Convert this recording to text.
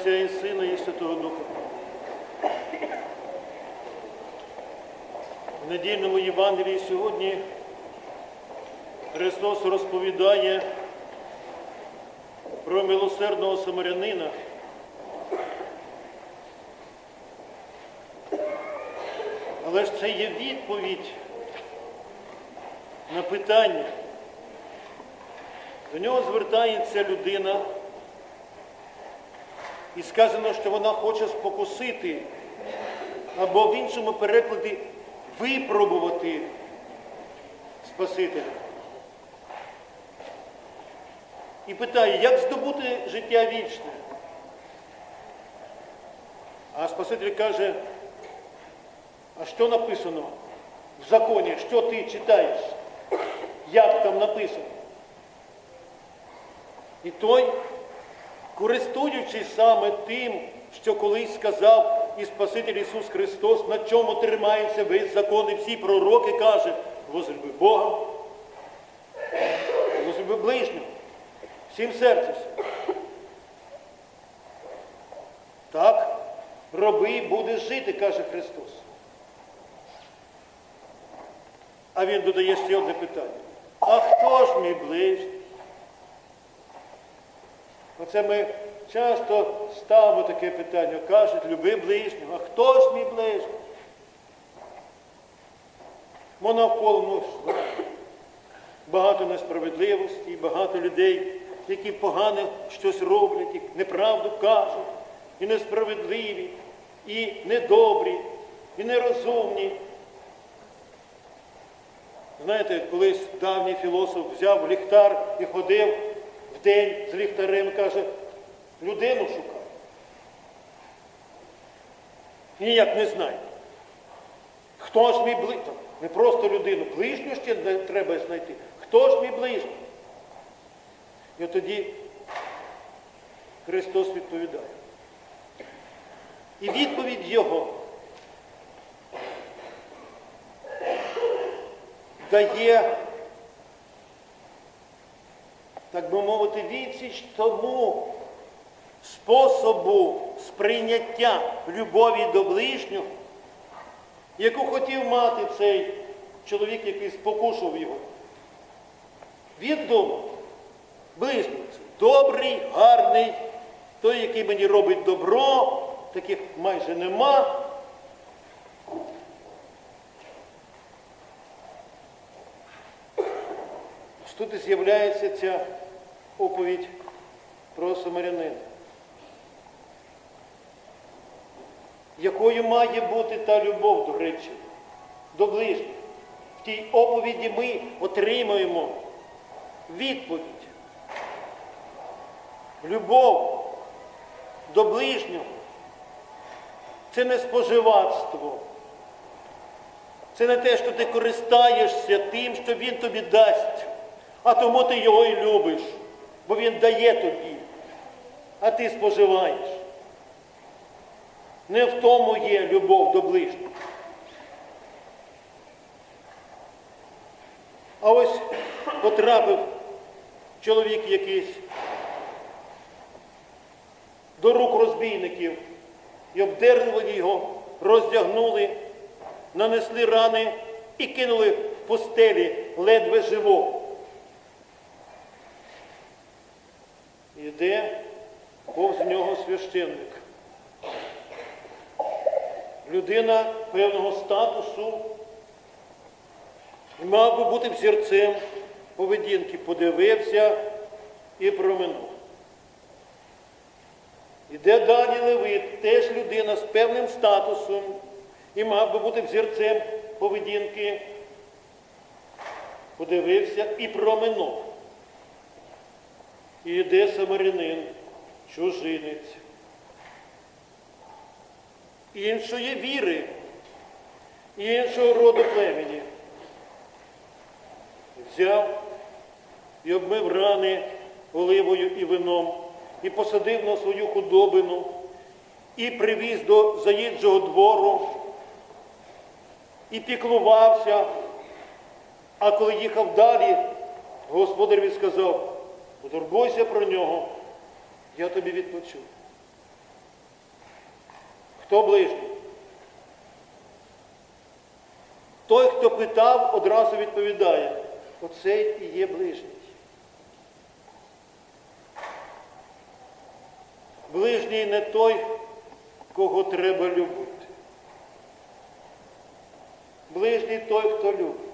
Отця і Сина і Святого Духа. В недільному Євангелії сьогодні Христос розповідає про милосердного самарянина, але ж це є відповідь на питання. До нього звертається людина, і сказано, що вона хоче спокусити, або в іншому перекладі випробувати Спасителя. І питає, як здобути життя вічне? А Спаситель каже, а що написано в законі, що ти читаєш? Як там написано? І той, користуючись саме тим, що колись сказав і Спаситель Ісус Христос, на чому тримається весь закон і всі пророки, каже, возлюби Бога, возлюби ближнього, всім серцем. Так, роби і будеш жити, каже Христос. А він додає ще одне питання. А хто ж мій ближній? Оце ми часто ставимо таке питання, кажуть, люби ближнього, а хто ж мій ближній? Мо навколо ну, багато несправедливості, багато людей, які погано щось роблять, неправду кажуть, і несправедливі, і недобрі, і нерозумні. Знаєте, колись давній філософ взяв ліхтар і ходив день з ліхтарем каже, людину шукав. Ніяк не знає. Хто ж мій ближній? Не просто людину, ближню ще треба знайти. Хто ж мій ближній? І от тоді Христос відповідає. І відповідь Його дає, так би мовити, відсіч тому способу сприйняття любові до ближнього, яку хотів мати цей чоловік, який спокушував його. Він думав, ближній добрий, гарний, той, який мені робить добро, таких майже нема. Тут і з'являється ця оповідь про самарянина. Якою має бути та любов, до речі, до ближніх? В тій оповіді ми отримуємо відповідь. Любов до ближнього це не споживацтво. Це не те, що ти користаєшся тим, що він тобі дасть, а тому ти його і любиш, бо він дає тобі, а ти споживаєш. Не в тому є любов до ближнього. А ось потрапив чоловік якийсь до рук розбійників і обдерли його, роздягнули, нанесли рани і кинули в постелі ледве живого. Іде повз нього священник. Людина певного статусу мав би бути взірцем поведінки, подивився і проминув. Іде далі Левит, теж людина з певним статусом і мав би бути взірцем поведінки, подивився і проминув. І йде самарянин, чужинець, іншої віри, іншого роду племені. Взяв і обмив рани оливою і вином, і посадив на свою худобину, і привіз до заїжджого двору, і піклувався. А коли їхав далі, господареві сказав, потурбуйся про нього, я тобі відплачу. Хто ближній? Той, хто питав, одразу відповідає. Оцей і є ближній. Ближній не той, кого треба любити. Ближній той, хто любить.